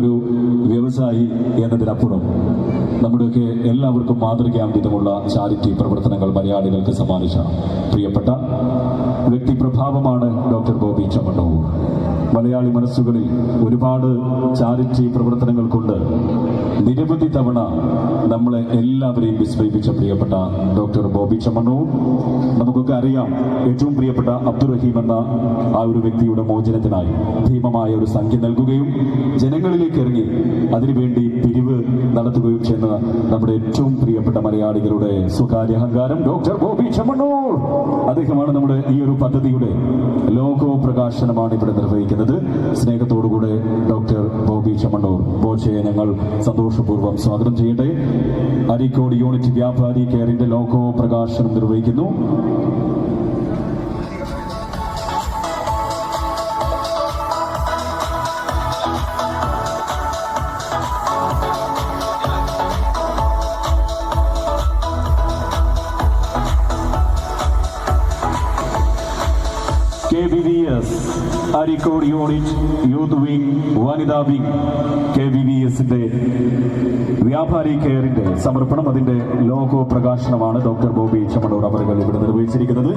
ഒരു വ്യവസായി എന്നതിനപ്പുറം നമ്മുടെയൊക്കെ എല്ലാവർക്കും മാതൃകയാം വിധമുള്ള ചാരിറ്റി പ്രവർത്തനങ്ങൾ മലയാളികൾക്ക് സമ്മാനിച്ച പ്രിയപ്പെട്ട വ്യക്തിപ്രഭാവമാണ് ഡോക്ടർ ബോബി ചമ്മണ്ണൂർ. മലയാളി മനസ്സുകളിൽ ഒരുപാട് ചാരിറ്റി പ്രവർത്തനങ്ങൾ കൊണ്ട് നിരവധി തവണ നമ്മളെ എല്ലാവരെയും വിസ്മയിപ്പിച്ച പ്രിയപ്പെട്ട ഡോക്ടർ ബോബി ചമ്മണ്ണൂർ. നമുക്കൊക്കെ അറിയാം ഏറ്റവും പ്രിയപ്പെട്ട അബ്ദുറഹീം എന്ന ആ ഒരു വ്യക്തിയുടെ മോചനത്തിനായി ഭീമമായ ഒരു സംഖ്യ നൽകുകയും ജനങ്ങളിലേക്ക് ഇറങ്ങി അതിനുവേണ്ടി പിരിവ് നടത്തുകയും ചെയ്യുന്ന നമ്മുടെ ഏറ്റവും പ്രിയപ്പെട്ട മലയാളികളുടെ സ്വകാര്യ അഹങ്കാരം ഡോക്ടർ ബോബി ചമ്മണ്ണൂർ. അദ്ദേഹമാണ് നമ്മുടെ ഈ ഒരു പദ്ധതിയുടെ ലോകോ പ്രകാശനമാണ് ഇവിടെ നിർവഹിക്കുന്നത്. സ്നേഹത്തോടുകൂടെ ഡോക്ടർ ബോബി ചമ്മണ്ണൂർ ബോച്ചയെ ഞങ്ങൾ സന്തോഷപൂർവം സ്വാഗതം ചെയ്യട്ടെ. അരീക്കോട് യൂണിറ്റ് വ്യാപാരി കെയറിന്റെ ലോഗോ പ്രകാശനം നിർവഹിക്കുന്നു. K B V S Areekode unit youth wing വനിതാ വിംഗ് കെ ബി വി എസിന്റെ വ്യാപാരി കെയറിന്റെ സമർപ്പണം. അതിന്റെ ലോഗോ പ്രകാശനമാണ് ഡോക്ടർ ബോബി ചമ്മണൂർ അവർ ഇവിടെ നിർവഹിച്ചിരിക്കുന്നത്.